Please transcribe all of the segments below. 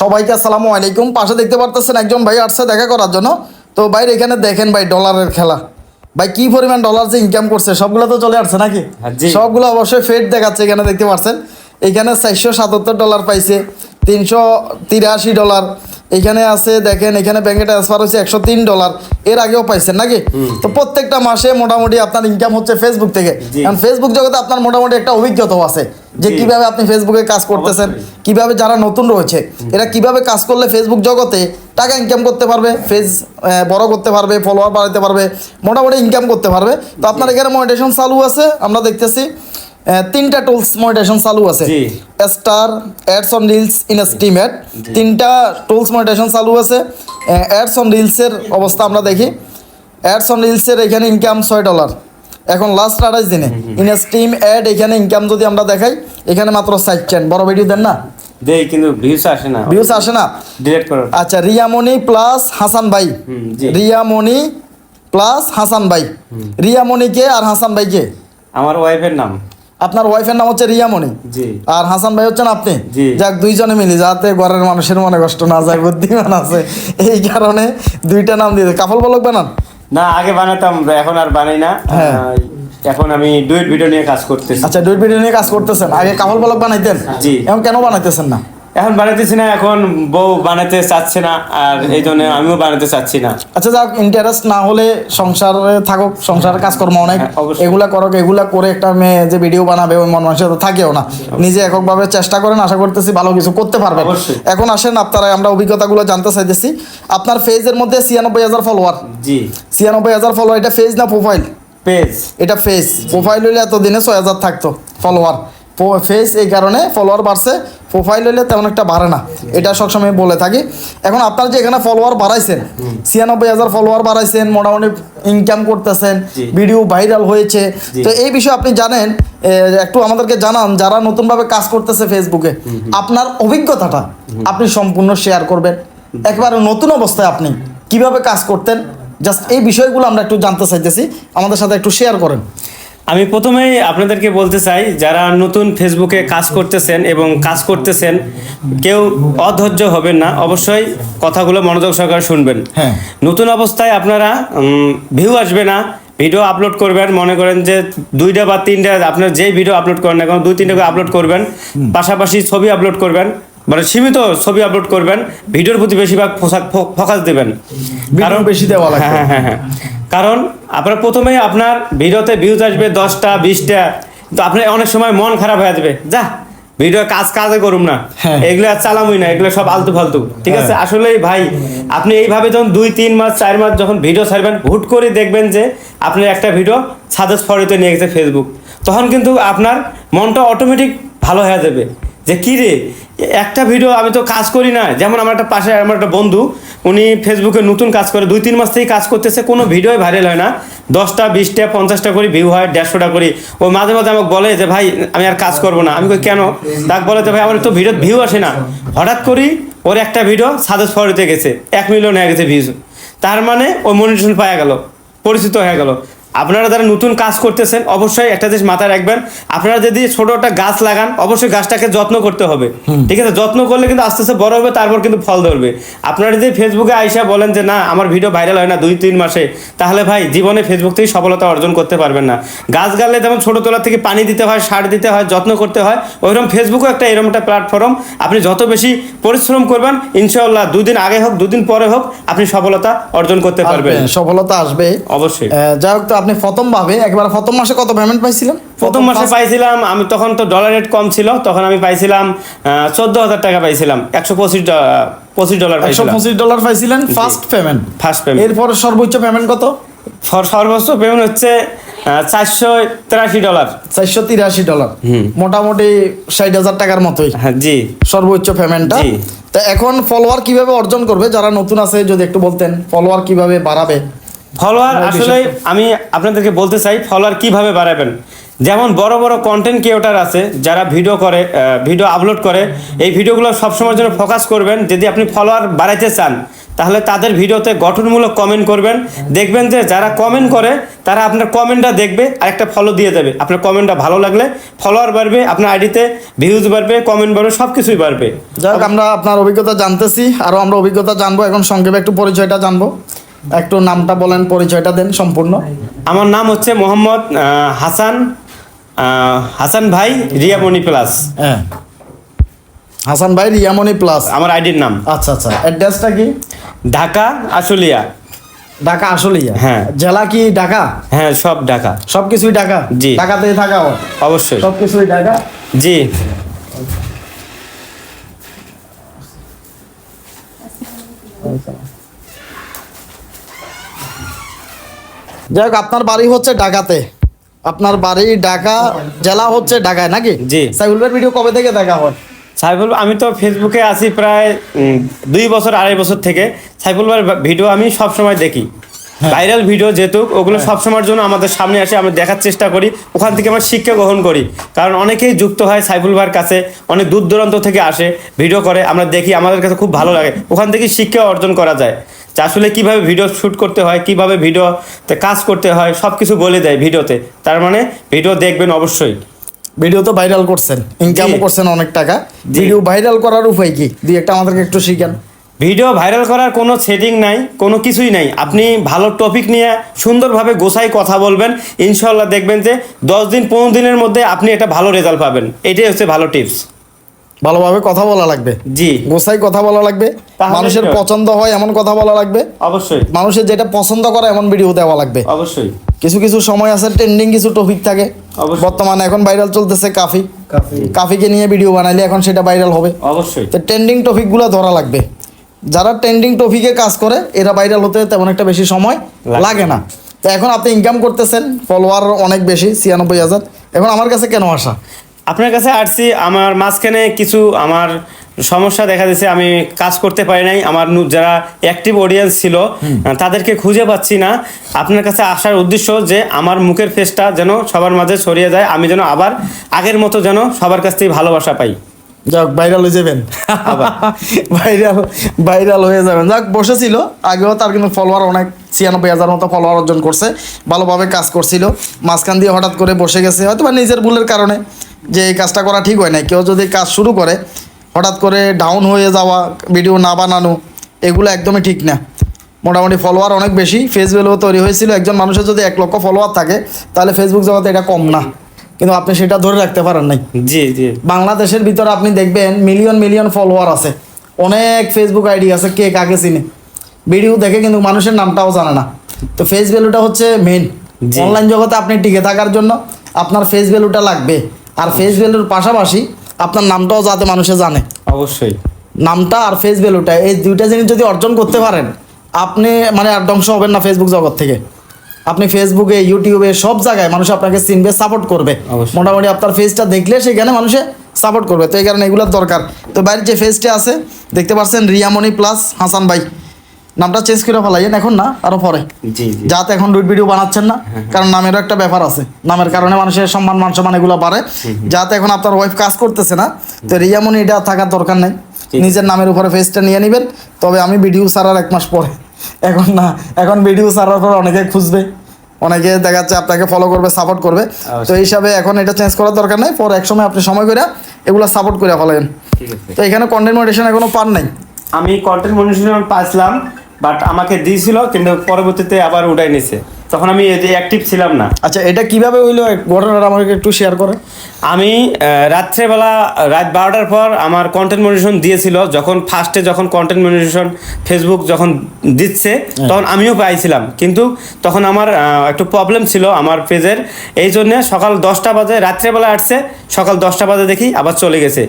সবাইকে আসসালামু আলাইকুম। পাশে দেখতে পারতেছেন একজন ভাই আসছে দেখা করার জন্য। তো ভাই এখানে দেখেন ভাই ডলারের খেলা। ভাই কি পরিমাণ ডলার যে ইনকাম করছে সবগুলো তো চলে আসছে নাকি? হ্যাঁ, সবগুলো অবশ্যই ফেড দেখাচ্ছে এখানে দেখতে পাচ্ছেন এখানে চারশো সাতাত্তর ডলার পাইছে তিনশো তিরাশি ডলার এখানে আছে দেখেন এখানে ব্যাংকে ট্রান্সফার হয়েছে একশো তিন ডলার এর আগেও পাইছেন নাকি? তো প্রত্যেকটা মাসে মোটামুটি আপনার ইনকাম হচ্ছে ফেসবুক থেকে। কারণ ফেসবুক জগতে আপনার মোটামুটি একটা অভিজ্ঞতাও আছে যে। কীভাবে আপনি ফেসবুকে কাজ করতেছেন। কীভাবে যারা নতুন রয়েছে এরা কীভাবে কাজ করলে ফেসবুক জগতে টাকা ইনকাম করতে পারবে ফেস বড় করতে পারবে ফলোয়ার বাড়াতে পারবে মোটামুটি ইনকাম করতে পারবে। তো আপনার এখানে মনিটেশন চালু আছে আমরা দেখতেছি। তিনটা টুলস মনিটেশন চালু আছে। Star ads on reels estimate তিনটা টুলস মনিটেশন চালু আছে। অ্যাডস অন রিলসের অবস্থা আমরা দেখি। অ্যাডস অন রিলসের এখানে ইনকাম ছয় ডলার এখন লাস্ট আঠাশ দিনে। ইন স্টিম অ্যাড এখানে ইনকাম যদি আমরা দেখাই এখানে মাত্র চাইছেন বড় ভিডিও দেন না? দেই কিন্তু ভিউস আসে না। ভিউজ আসে না? ডিলেট করো। আচ্ছা রিয়ামণি প্লাস হাসান ভাই। রিয়ামণি প্লাস হাসান ভাই। রিয়ামণিকে আর হাসান ভাইকে আমার ওয়াইফের নাম। আপনার ওয়াইফের নাম হচ্ছে রিয়ামণি। আর হাসান ভাই হচ্ছেন আপনি। যাক দুইজনে মিলি যাতে ঘরের মানুষের মনে কষ্ট না যায় বুদ্ধিমান আছে। এই কারণে দুইটা নাম দিয়ে কাফল বলক বানান। না আগে বানাতাম এখন আর বানাই না। হ্যাঁ। এখন আমি ডুয়েট ভিডিও নিয়ে কাজ করতেছি। আচ্ছা ডুয়েট ভিডিও নিয়ে কাজ করতেছেন। আগে কাফল বলক বানাইতেন। জি। এখন কেন বানাইতেছেন না? এখন বানাতেছি না এখন বউ বানাতে চাচ্ছে না আর এই জন্য আমিও বানাতে চাচ্ছি না। আচ্ছা যাক ইন্টারেস্ট না হলে সংসারে থাকুক সংসারের কাজকর্ম অনেক। হ্যাঁ, এগুলা করক এগুলা করে একটা মেয়ে যে ভিডিও বানাবে ওই মন মানুষের থাকেও না। নিজে এককভাবে চেষ্টা করেন আশা করতেছি ভালো কিছু করতে পারবেন। অবশ্যই। এখন আসেন আপনারা আমরা অভিজ্ঞতাগুলো জানতে চাইতেছি। আপনার ফেজের মধ্যে ছিয়ানব্বই হাজার ফলোয়ার জি। ছিয়ানব্বই হাজার ফলোয়ার এটা ফেজ না প্রোফাইল পেজ এটা ফেজ প্রোফাইল হইলে এতদিনে ছয় হাজার থাকতো ফলোয়ার ফেস এই কারণে ফলোয়ার বাড়ছে। প্রোফাইল হইলে তেমন একটা বাড়ে না। এটা সবসময় বলে থাকি। এখন আপনারা যে এখানে ফলোয়ার বাড়াইছেন ছিয়ানব্বই হাজার ফলোয়ার বাড়াইছেন মোটামুটি ইনকাম করতেছেন ভিডিও ভাইরাল হয়েছে। তো এই বিষয়ে আপনি জানেন একটু আমাদেরকে জানান যারা নতুনভাবে কাজ করতেছে ফেসবুকে আপনার অভিজ্ঞতাটা আপনি সম্পূর্ণ শেয়ার করবেন। একবারে নতুন অবস্থায় আপনি কীভাবে কাজ করতেন জাস্ট এই বিষয়গুলো আমরা একটু জানতে চাইতেছি। আমাদের সাথে একটু শেয়ার করেন। আমি প্রথমেই আপনাদেরকে বলতে চাই যারা নতুন ফেসবুকে কাজ করতেছেন এবং কাজ করতেছেন কেউ অধৈর্য হবেন না। অবশ্যই কথাগুলো মনোযোগ সহকারে শুনবেন। হ্যাঁ। নতুন অবস্থায় আপনারা ভিউ আসবে না ভিডিও আপলোড করবেন। মনে করেন যে দুইটা বা তিনটা আপনার যেই ভিডিও আপলোড করেন না কেন দুই তিনটা করে আপলোড করবেন। পাশাপাশি ছবি আপলোড করবেন। মানে সীমিত ছবি আপলোড করবেন। ভিডিওর প্রতি বেশিরভাগ ফোকাস দেবেন। কারণ বেশি দেওয়া লাগবে। হ্যাঁ হ্যাঁ হ্যাঁ। কারণ আপনার প্রথমেই আপনার ভিডিওতে ভিউজ আসবে দশটা বিশটা তো আপনার অনেক সময় মন খারাপ হয়ে যাবে। যা ভিডিও কাজ কাজে করুম না। হ্যাঁ। এগুলো আর চালামই না এগুলো সব আলতু ফালতু। ঠিক আছে? আসলেই ভাই আপনি এইভাবে যখন দুই তিন মাস চার মাস যখন ভিডিও ছাড়বেন হুট করে দেখবেন যে আপনার একটা ভিডিও সাজেস্ট ফরিতে নিয়ে গেছে ফেসবুক তখন কিন্তু আপনার মনটা অটোমেটিক ভালো হয়ে যাবে। যে কী রে? একটা ভিডিও আমি তো কাজ করি না। যেমন আমার একটা পাশে আমার একটা বন্ধু, উনি ফেসবুকে নতুন কাজ করে, দুই তিন মাস থেকে কাজ করতেছে, কোনো ভিডিওই ভাইরাল হয় না। দশটা, বিশটা, পঞ্চাশটা করে ভিউ হয়, দেড়শোটা করে। ও মাঝে মাঝে আমাকে বলে যে, ভাই, আমি আর কাজ করব না। আমি কই, কেন? তাকে বলে যে, ভাই, আমার তো ভিডিও ভিউ আসে না। হঠাৎ করেই ওর একটা ভিডিও সাজেস্ট ফরিতে গেছে। এক মিলিয়ন হয়ে গেছে ভিউজ তার মানে ও মনিটেশন পাওয়া গেল, পরিচিত হয়ে গেল। আপনারা যারা নতুন কাজ করতেছেন অবশ্যই একটা জিনিস মাথায় রাখবেন। আপনারা যদি ছোট একটা গাছ লাগান অবশ্যই গাছটাকে যত্ন করতে হবে। ঠিক আছে? যত্ন করলে কিন্তু আস্তে আস্তে বড় হবে তারপর কিন্তু ফল ধরবে। আপনারা যদি ফেসবুকে আইসা বলেন যে না আমার ভিডিও ভাইরাল হয় না দুই তিন মাসে তাহলে ভাই জীবনে ফেসবুক থেকে সফলতা অর্জন করতে পারবেন না। গাছ গাড়লে যেমন ছোট তোলা থেকে পানি দিতে হয় সার দিতে হয় যত্ন করতে হয় ওইরকম ফেসবুকও একটা এরকম একটা প্ল্যাটফর্ম। আপনি যত বেশি পরিশ্রম করবেন ইনশাআল্লাহ দুদিন আগে হোক দুদিন পরে হোক আপনি সফলতা অর্জন করতে পারবেন। সফলতা আসবে অবশ্যই। যাই হোক তো আপনি প্রথম ভাবে একবার প্রথম মাসে কত পেমেন্ট পাইছিলেন? প্রথম মাসে পাইছিলাম আমি তখন তো ডলার রেট কম ছিল তখন আমি পাইছিলাম চোদ্দ হাজার টাকা পাইছিলাম একশো পঁচিশ পঁচিশ ডলার পাইছিলাম। পঁচিশ ডলার পাইছিলেন ফার্স্ট পেমেন্ট ফার্স্ট পেমেন্ট এরপর সর্বোচ্চ পেমেন্ট কত? সর্বোচ্চ পেমেন্ট হচ্ছে চারশো তেরাশি ডলার। চারশো তিরাশি ডলার। মোটামুটি ষাট হাজার টাকার মতোই। হ্যাঁ জি। সর্বোচ্চ পেমেন্টটা। তা এখন ফলোয়ার কীভাবে অর্জন করবে? যারা নতুন আছে যদি একটু বলতেন ফলোয়ার কীভাবে বাড়াবে? ফলোয়ার আসলে আমি আপনাদেরকে বলতে চাই ফলোয়ার কীভাবে বাড়াবেন? যেমন বড় বড় কন্টেন্ট ক্রিয়েটার আছে যারা ভিডিও করে ভিডিও আপলোড করে এই ভিডিওগুলো সবসময়ের জন্য ফোকাস করবেন। যদি আপনি ফলোয়ার বাড়াইতে চান তাহলে তাদের ভিডিওতে গঠনমূলক কমেন্ট করবেন। দেখবেন যে যারা কমেন্ট করে তারা আপনার কমেন্টটা দেখবে আর একটা ফলো দিয়ে দেবে। আপনার কমেন্টটা ভালো লাগলে ফলোয়ার বাড়বে আপনার আইডিতে ভিউজ বাড়বে কমেন্ট বাড়বে সব কিছুই বাড়বে। যাই আমরা আপনার অভিজ্ঞতা জানতেছি আরও আমরা অভিজ্ঞতা জানব এখন সংক্ষেপে একটু পরিচয়টা জানব। একটু নামটা বলেন পরিচয়টা দেন সম্পূর্ণ। আমার নাম হচ্ছে মোহাম্মদ হাসান হাসান ভাই রিয়ামণি প্লাস। হ্যাঁ। হাসান ভাই রিয়ামণি প্লাস। আমার আইডির নাম। আচ্ছা আচ্ছা। অ্যাড্রেসটা কি? ঢাকা আশুলিয়া। ঢাকা আসলেই হ্যাঁ। জেলা কি ঢাকা? হ্যাঁ সব ঢাকা। সব কিছুই ঢাকা? জি। ঢাকাতে থাকা অবশ্যই। সব কিছুই ঢাকা? জি। যাই হোক আপনার বাড়ি হচ্ছে ঢাকাতে। আপনার বাড়ি ঢাকা জেলা হচ্ছে ঢাকায় নাকি? জি। সাইফুল ভাইয়ের ভিডিও কবে থেকে দেখা হয়? সাইফুল আমি তো ফেসবুকে আছি প্রায় দুই বছর আড়াই বছর থেকে। সাইফুল ভাইয়ের ভিডিও আমি সব সময় দেখি। ভাইরাল ভিডিও যেহেতু ওগুলো সব সময়ের জন্য আমাদের সামনে আসে আমরা দেখার চেষ্টা করি। ওখান থেকে আমরা শিক্ষা গ্রহণ করি। কারণ অনেকেই যুক্ত হয় সাইফুল ভাইয়ের কাছে অনেক দূর দূরান্ত থেকে আসে ভিডিও করে আমরা দেখি আমাদের কাছে খুব ভালো লাগে। ওখান থেকে শিক্ষা অর্জন করা যায়। যে আসলে কীভাবে ভিডিও শ্যুট করতে হয় কীভাবে ভিডিওতে কাজ করতে হয় সব কিছু বলে দেয় ভিডিওতে। তার মানে ভিডিও দেখবেন অবশ্যই। ভিডিও তো ভাইরাল করছেন ইনকামও করছেন অনেক টাকা। ভিডিও ভাইরাল করার উপায় কি? দুই একটা আমাদেরকে একটু শিখেন। ভিডিও ভাইরাল করার কোনো সেটিং নাই কোনো কিছুই নাই। আপনি ভালো টপিক নিয়ে সুন্দরভাবে গোছাই কথা বলবেন। ইনশাল্লাহ দেখবেন যে দশ দিন পনেরো দিনের মধ্যে আপনি একটা ভালো রেজাল্ট পাবেন। এটাই হচ্ছে ভালো টিপস ভালোভাবে কথা বলা লাগবে। জি। গোসাই কথা বলা লাগবে। মানুষের পছন্দ হয় এমন কথা বলা লাগবে। অবশ্যই। মানুষের যেটা পছন্দ করে এমন ভিডিও দেওয়া লাগবে। অবশ্যই। কিছু কিছু সময় আছে ট্রেন্ডিং কিছু টপিক থাকে। বর্তমানে এখন ভাইরাল চলতেছে কাফি কাফিকে নিয়ে ভিডিও বানাইলে এখন সেটা ভাইরাল হবে। অবশ্যই। তো ট্রেন্ডিং টপিকগুলো ধরা লাগবে। যারা ট্রেন্ডিং টপিকে কাজ করে এরা ভাইরাল হতে তেমন একটা বেশি সময় লাগে। লাগে না। তো এখন আপনি ইনকাম করতেছেন ফলোয়ার অনেক বেশি ছিয়ানব্বই হাজার। এখন আমার কাছে কেন আসা? আপনার কাছে আসছি আমার মাঝখানে কিছু আমার সমস্যা দেখা দিয়েছে আমি কাজ করতে পারি নাই আমার যারা অ্যাক্টিভ অডিয়েন্স ছিল তাদেরকে খুঁজে পাচ্ছি না। আপনার কাছে আসার উদ্দেশ্য যে আমার মুখের ফেসটা যেন সবার মাঝে ছড়িয়ে যায় আমি যেন আবার আগের মতো যেন সবার কাছ থেকে ভালোবাসা পাই। যাক ভাইরাল হয়ে যাবেন। ভাইরাল ভাইরাল হয়ে যাবেন। যাক বসেছিল। আগেও তার কিন্তু ফলোয়ার অনেক ছিয়ানব্বই হাজার মতো ফলোয়ার অর্জন করছে ভালোভাবে কাজ করছিল। মাঝখান দিয়ে হঠাৎ করে বসে গেছে হয়তো বা নিজের ভুলের কারণে। যে এই কাজটা করা ঠিক হয় না কেউ যদি কাজ শুরু করে হঠাৎ করে ডাউন হয়ে যাওয়া ভিডিও না বানানো এগুলো একদমই ঠিক না। মোটামুটি ফলোয়ার অনেক বেশি ফেস ভ্যালু তৈরি হয়েছিল। একজন মানুষের যদি এক লক্ষ ফলোয়ার থাকে তাহলে ফেসবুক জগতে এটা কম না। কিন্তু আপনি সেটা ধরে রাখতে পারেন নাই। জি জি। বাংলাদেশের ভিতরে আপনি দেখবেন মিলিয়ন মিলিয়ন ফলোয়ার আছে। অনেক ফেসবুক আইডি আছে কে কাকে চিনে। ভিডিও দেখে কিন্তু মানুষের নামটাও জানে না। তো ফেস ভ্যালুটা হচ্ছে মেন অনলাইন জগতে আপনি টিকে থাকার জন্য আপনার ফেস ভ্যালুটা লাগবে। আর ফেস ভ্যালুর পাশাপাশি আপনার নামটাও যাতে মানুষে জানে। অবশ্যই। নামটা আর ফেস ভ্যালুটা এই দুইটা জিনিস যদি অর্জন করতে পারেন আপনি মানে আর ধ্বংস হবেন না ফেসবুক জগৎ থেকে। আপনি ফেসবুকে ইউটিউবে সব জায়গায় মানুষ আপনাকে চিনবে সাপোর্ট করবে। মোটামুটি আপনার ফেসটা দেখলে সেখানে মানুষে সাপোর্ট করবে। তো এই কারণে এগুলোর দরকার। তো বাইরের যে ফেসটা আছে দেখতে পাচ্ছেন রিয়ামণি প্লাস হাসান ভাই। নামটা চেঞ্জ করে ফেলাইয়েন এখন না আরও পরে। যাতে এখন রুট ভিডিও বানাচ্ছেন না কারণ নামেরও একটা ব্যাপার আছে। নামের কারণে মানুষের সম্মান মান সম্মান এগুলো বাড়ে। যাতে এখন আপনার ওয়াইফ কাজ করতেছে না তো রিয়ামনি এটা থাকার দরকার নেই। নিজের নামের উপরে ফেসটা নিয়ে নেবেন তবে আমি ভিডিও ছাড়ার এক মাস পরে। এখন না এখন ভিডিও ছাড়ার পর অনেকে খুঁজবে। অনেকে দেখা যাচ্ছে আপনাকে ফলো করবে সাপোর্ট করবে। তো এই হিসাবে এখন এটা চেঞ্জ করার দরকার নেই। পরে এক সময় আপনি সময় করে এগুলো সাপোর্ট করে ফেলেন তো এখানে কন্টেন্ট মডিটেশন এখনও পান নাই। আমি কন্টেন্ট মনিটরিং পাইছিলাম বাট আমাকে দিয়েছিল কিন্তু পরবর্তীতে আবার উঠাই নিছে। তখন আমি অ্যাক্টিভ ছিলাম না। আচ্ছা এটা কীভাবে হইল? ঘটনাটা আমাকে একটু শেয়ার করে আমি রাত্রেবেলা রাত বারোটার পর আমার কন্টেন্ট মনিটেশন দিয়েছিল। যখন ফার্স্টে যখন কন্টেন্ট মনিটেশন ফেসবুক যখন দিচ্ছে তখন আমিও পাইছিলাম। কিন্তু তখন আমার একটু প্রবলেম ছিল আমার পেজের। এই জন্যে সকাল দশটা বাজে রাত্রেবেলা আসছে সকাল দশটা বাজে দেখি আবার চলে গেছে।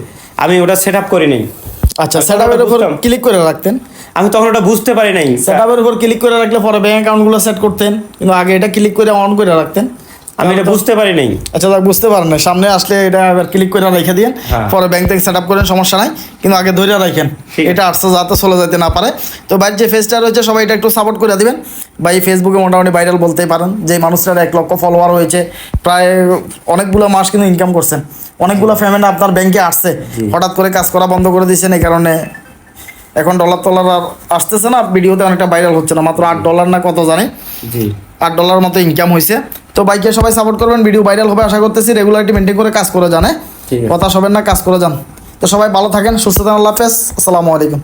আমি ওটা সেট আপ করিনি। আচ্ছা ওটা উপর ক্লিক করে রাখতেন। আমি তখন ওটা বুঝতে পারি নাই সেটআপের উপর ক্লিক করে রাখলে পরে ব্যাংক অ্যাকাউন্টগুলো সেট করতেন। কিন্তু আগে এটা ক্লিক করে অন করে রাখতেন। আমি এটা বুঝতে পারি নাই। আচ্ছা যাক বুঝতে পারেন না সামনে আসলে এটা আবার ক্লিক করে রেখে দিন হ্যাঁ। পরে ব্যাংক থেকে সেট আপ করেন সমস্যা নাই। কিন্তু আগে ধরে রাখেন। এটা আসছে যাতে চলে যেতে না পারে। তো ভাই যে ফেসটা রয়েছে সবাই এটা একটু সাপোর্ট করে দিবেন। ভাই ফেসবুকে মোটামুটি ভাইরাল বলতেই পারেন যে মানুষটার এক লক্ষ ফলোয়ার হয়েছে। প্রায় অনেকগুলো মাস কিন্তু ইনকাম করছেন। অনেকগুলো পেমেন্ট আপনার ব্যাংকে আসছে। হঠাৎ করে কাজ করা বন্ধ করে দিয়েছেন এই কারণে এখন ডলার টলার আর আসতেছে না ভিডিওতে অনেকটা ভাইরাল হচ্ছে না মাত্র আট ডলার না কত জানে। জি। আট ডলার মতো ইনকাম হয়েছে। তো বাইকে সবাই সাপোর্ট করবেন ভিডিও ভাইরাল হবে আশা করতেছি রেগুলারিটি মেনটেন করে কাজ করে জানে কথা সবেন না কাজ করে যান। তো সবাই ভালো থাকেন সুস্থ থাকেন আল্লাহ হাফেজ আসসালামু আলাইকুম।